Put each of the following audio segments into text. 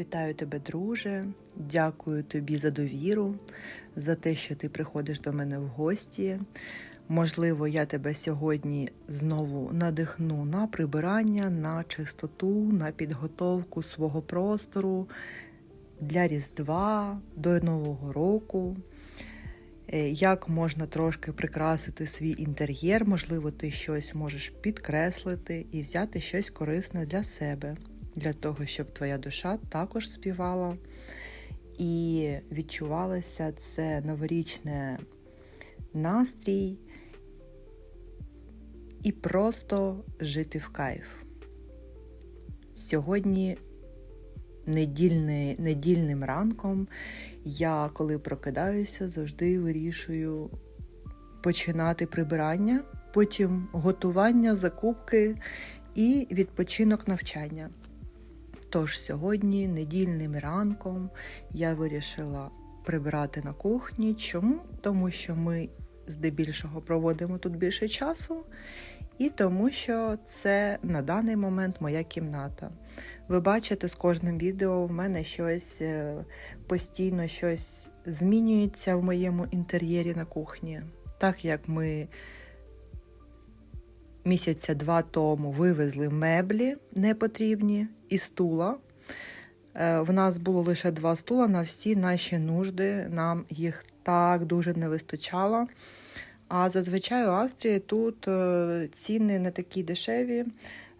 Вітаю тебе, друже. Дякую тобі за довіру, за те, що ти приходиш до мене в гості. Можливо, я тебе сьогодні знову надихну на прибирання, на чистоту, на підготовку свого простору для Різдва до Нового року. Е, Як можна трошки прикрасити свій інтер'єр, можливо, ти щось можеш підкреслити і взяти щось корисне для себе, для того, щоб твоя душа також співала і відчувалося це новорічне настрій і просто жити в кайф. Сьогодні недільний, недільним ранком я, коли прокидаюся, завжди вирішую починати прибирання, потім готування, закупки і відпочинок навчання. Тож сьогодні, недільним ранком, я вирішила прибирати на кухні. Чому? Тому що ми здебільшого проводимо тут більше часу, і тому що це на даний момент моя кімната. Ви бачите, з кожним відео в мене щось е, постійно щось змінюється в моєму інтер'єрі на кухні. Так як ми місяця два тому вивезли меблі непотрібні і стула. Е, В нас було лише два стула на всі наші нужди. Нам їх так дуже не вистачало. А зазвичай у Австрії тут е, ціни не такі дешеві,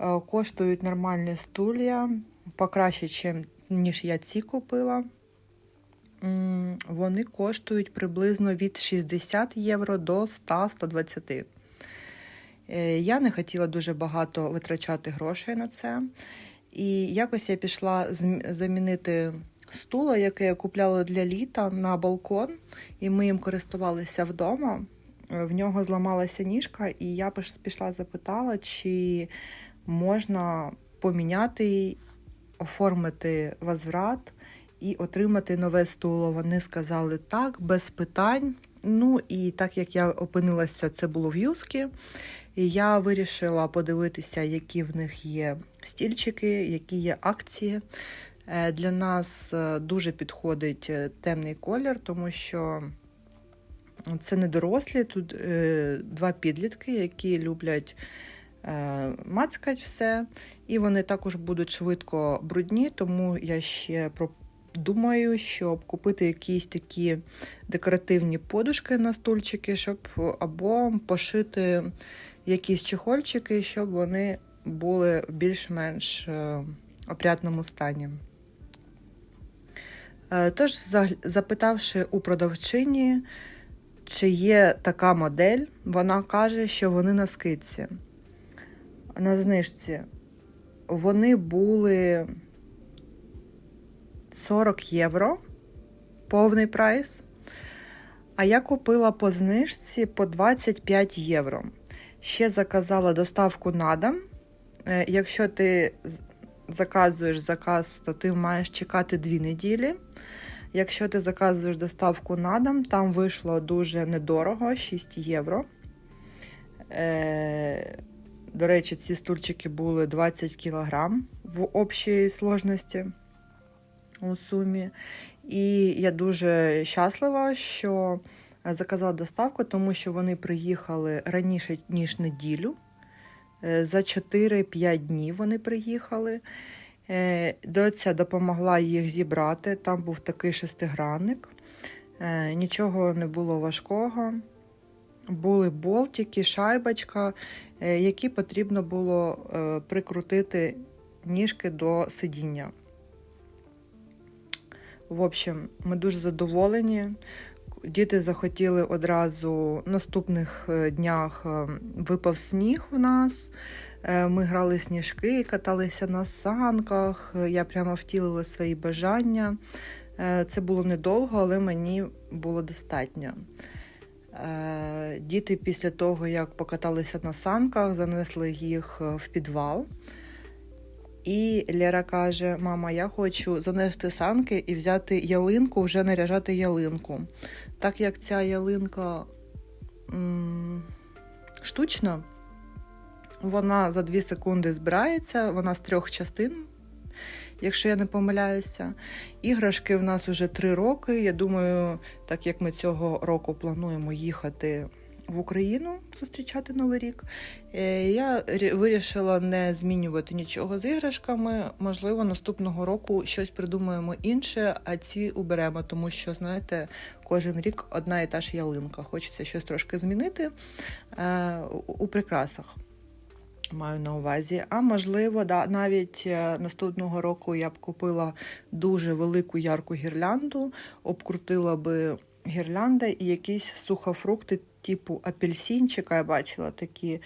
е, коштують нормальні стулья, покраще, ніж я ці купила. Вони коштують приблизно від 60 євро до 100-120. Е, Я не хотіла дуже багато витрачати грошей на це. І якось я пішла замінити стула, яке я купляла для літа на балкон, і ми їм користувалися вдома. Е, В нього зламалася ніжка, і я піш- пішла запитала, чи можна поміняти, оформити возврат і отримати нове стуло. Вони сказали так, без питань. Ну і так як я опинилася, це було в юскі. І я вирішила подивитися, які в них є стільчики, які є акції. Е, Для нас е, дуже підходить е, темний колір, тому що це не дорослі, тут два підлітки, які люблять мацкать все, і вони також будуть швидко брудні, тому я ще. Думаю, щоб купити якісь такі декоративні подушки на стульчики, щоб або пошити якісь чехольчики, щоб вони були в більш-менш е, опрятному стані. Е, Тож, запитавши у продавчині, чи є така модель, вона каже, що вони на скидці. На знижці вони були 40 євро, повний прайс. А я купила по знижці по 25 євро. Ще заказала доставку на дом. Е, Якщо ти заказуєш заказ, то ти маєш чекати 2 неділі. Якщо ти заказуєш доставку на дом, там вийшло дуже недорого 6 євро. Е, до речі, ці стульчики були 20 кг в общій сложності у сумі. І я дуже щаслива, що заказала доставку, тому що вони приїхали раніше, ніж неділю. Е, За 4-5 днів вони приїхали. Е, Доця допомогла їх зібрати. Там був такий шестигранник. Е, Нічого не було важкого. Були болтики, шайбочка, які потрібно було прикрутити ніжки до сидіння. В общем, ми дуже задоволені. Діти захотіли одразу наступних е, днях е, випав сніг у нас. Е, Ми грали сніжки, каталися на санках. Я прямо втілила свої бажання. Це було недовго, але мені було достатньо. Діти після того, як покаталися на санках, занесли їх в підвал. І Лера каже: Мама, я хочу занести санки і взяти ялинку, вже наряжати ялинку. Так як ця ялинка штучна, вона за 2 секунди збирається, вона з трьох частин. якщо я не помиляюся. Іграшки в нас вже три роки. Я думаю, так як ми цього року плануємо їхати в Україну зустрічати Новий рік, е, я вирішила не змінювати нічого з іграшками. Можливо, наступного року щось придумаємо інше, а ці уберемо, тому що, знаєте, кожен рік одна і та ж ялинка. Хочеться щось трошки змінити е, у- прикрасах. Маю на увазі. А можливо, да, навіть е, наступного року я б купила дуже велику ярку гірлянду, обкрутила би гірлянда і якісь сухофрукти, типу апельсинчика. Я бачила такі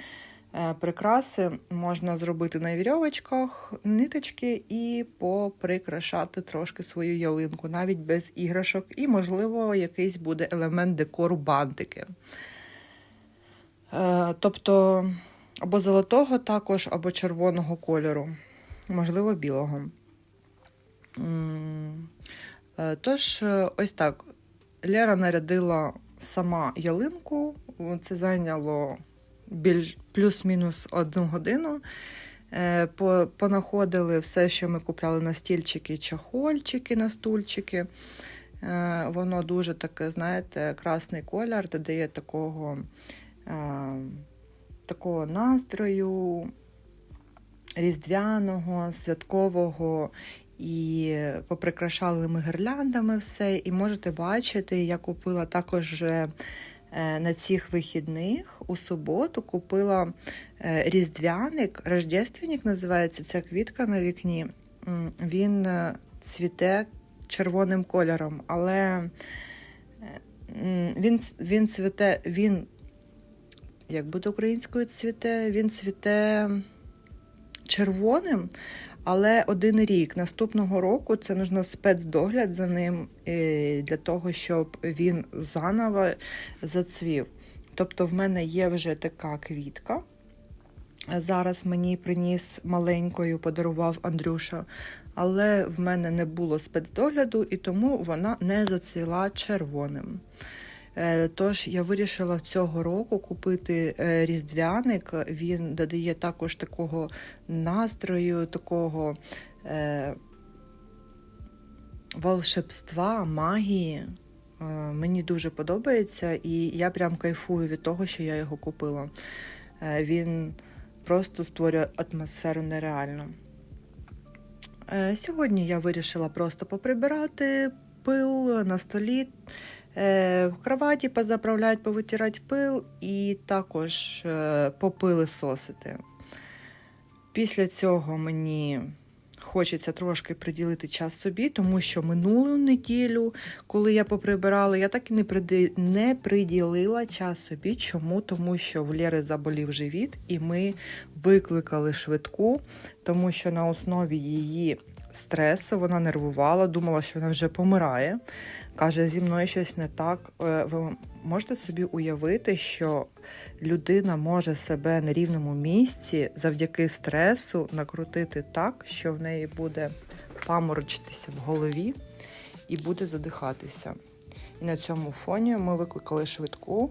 е, прикраси. Можна зробити на вірьовочках, ниточки і поприкрашати трошки свою ялинку, навіть без іграшок. І, можливо, якийсь буде елемент декору бантики. Е, тобто або золотого також, або червоного кольору, можливо, білого. Е, Тож, ось так. Лера нарядила сама ялинку. Це зайняло біль... плюс-мінус одну годину. Е, по- Понаходили все, що ми купляли на стільчики, чахольчики на стульчики. Е, Воно дуже таке, знаєте, красний колір, додає такого, е, такого настрою різдвяного, святкового. І поприкрашали ми гірляндами все. І можете бачити, я купила також е, на цих вихідних у суботу купила е, різдвяник, рождественник називається ця квітка на вікні. Він е, цвіте червоним кольором, але е, він, він цвіте, він, як буде українською цвіте, він цвіте червоним, але один рік. Наступного року це нужно спецдогляд за ним е, для того, щоб він заново зацвів. Тобто, в мене є вже така квітка. Зараз мені приніс маленькою, подарував Андрюша, але в мене не було спецдогляду, і тому вона не зацвіла червоним. Е, Тож я вирішила цього року купити е, різдвяник. Він додає також такого настрою, такого е, волшебства, магії. Мені дуже подобається, і я прям кайфую від того, що я його купила. Він просто створює атмосферу нереальну. Сьогодні я вирішила просто поприбирати пил на столі, в кроваті позаправляти, повитирати пил і також е, попили сосити. Після цього мені хочеться трошки приділити час собі, тому що минулу неділю, коли я поприбирала, я так і не, не приділила час собі. Чому? Тому що в Лєри заболів живіт, і ми викликали швидку, тому що на основі її стресу вона нервувала, думала, що вона вже помирає. Каже, зі мною щось не так. Е, Ви можете собі уявити, що людина може себе на рівному місці завдяки стресу накрутити так, що в неї буде паморочитися в голові і буде задихатися. І на цьому фоні ми викликали швидку,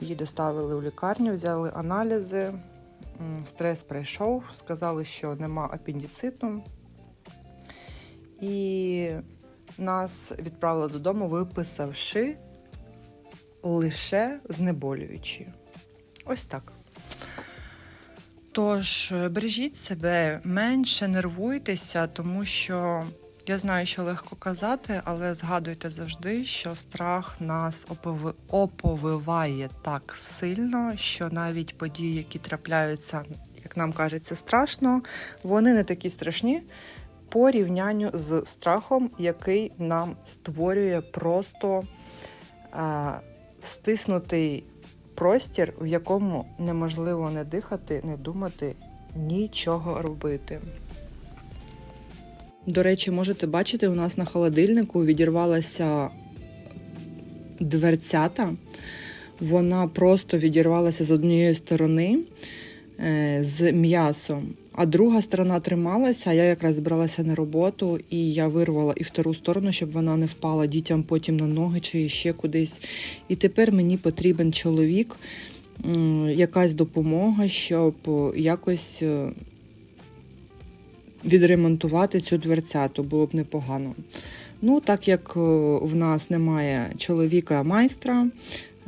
її доставили у лікарню, взяли аналізи. Стрес пройшов, сказали, що нема апендициту. І нас відправили додому, виписавши лише знеболюючі. Ось так. Тож, е, бережіть себе, менше нервуйтеся, тому що я знаю, що легко казати, але згадуйте завжди, що страх нас оповиває так сильно, що навіть події, які трапляються, як нам кажеться, страшно, вони не такі страшні по рівнянню з страхом, який нам створює просто а, стиснутий простір, в якому неможливо не дихати, не думати, нічого робити. До речі, можете бачити, у нас на холодильнику відірвалася дверцята. Вона просто відірвалася з однієї сторони е, з м'ясом, а друга сторона трималася. Я якраз збиралася на роботу, і я вирвала і втору сторону, щоб вона не впала дітям потім на ноги чи ще кудись. І тепер мені потрібен чоловік, якась допомога, щоб якось е, відремонтувати цю дверцяту, було б непогано. Ну, так як е, в нас немає чоловіка-майстра,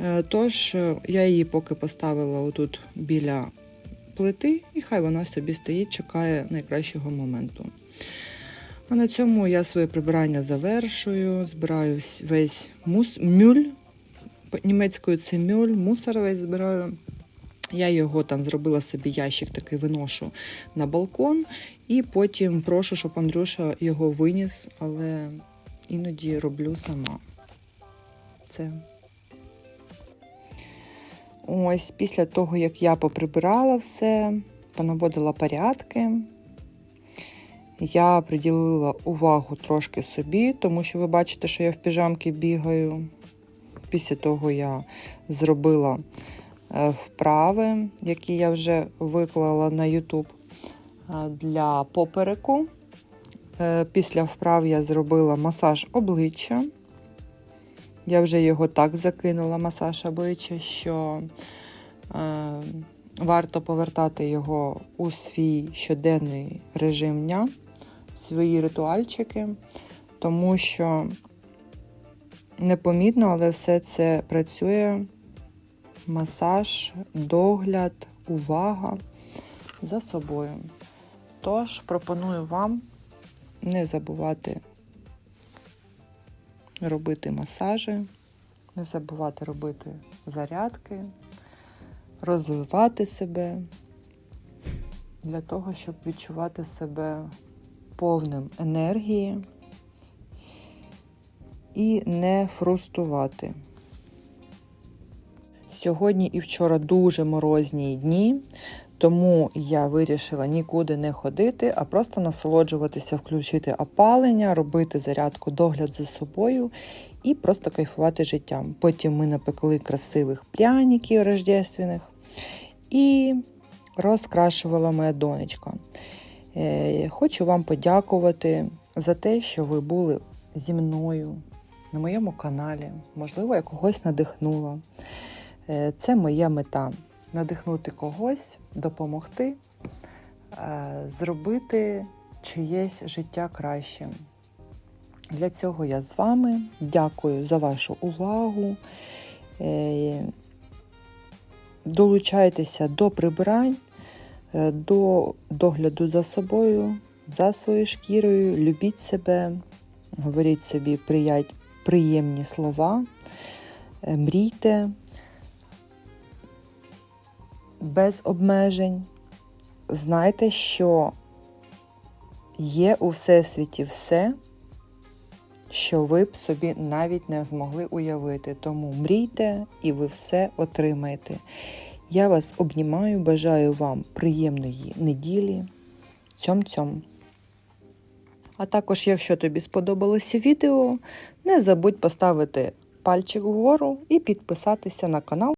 е, тож е, я її поки поставила отут біля плити, і хай вона собі стоїть, чекає найкращого моменту. А на цьому я своє прибирання завершую, збираю весь мус, мюль, німецькою це мюль, мусор весь збираю. Я його там зробила собі ящик такий виношу на балкон, і потім прошу, щоб Андрюша його виніс, але іноді роблю сама. Це. Ось після того, як я поприбирала все, понаводила порядки, я приділила увагу трошки собі, тому що ви бачите, що я в піжамки бігаю. Після того я зробила е, вправи, які я вже виклала на YouTube е, для попереку. Е, Після вправ я зробила масаж обличчя. Я вже його так закинула, масаж обличчя, що е, варто повертати його у свій щоденний режим дня, в свої ритуальчики, тому що непомітно, але все це працює. Масаж, догляд, увага за собою. Тож пропоную вам не забувати робити масажі, не забувати робити зарядки, розвивати себе для того, щоб відчувати себе повним енергії і не фрустувати. Сьогодні і вчора дуже морозні дні, тому я вирішила нікуди не ходити, а просто насолоджуватися, включити опалення, робити зарядку, догляд за собою і просто кайфувати життям. Потім ми напекли красивих пряників рождественних і розкрашувала моя донечка. Е, Хочу вам подякувати за те, що ви були зі мною на моєму каналі. Можливо, я когось надихнула. Е, Це моя мета надихнути когось, допомогти, е, зробити чиєсь життя кращим. Для цього я з вами. Дякую за вашу увагу. Е, Долучайтеся до прибирань, е, до догляду за собою, за своєю шкірою, любіть себе, говоріть собі приємні слова, мрійте без обмежень. Знайте, що є у всесвіті все, що ви б собі навіть не змогли уявити. Тому мрійте і ви все отримаєте. Я вас обнімаю, бажаю вам приємної неділі. Цьом-цьом. А також, якщо тобі сподобалося відео, не забудь поставити пальчик вгору і підписатися на канал.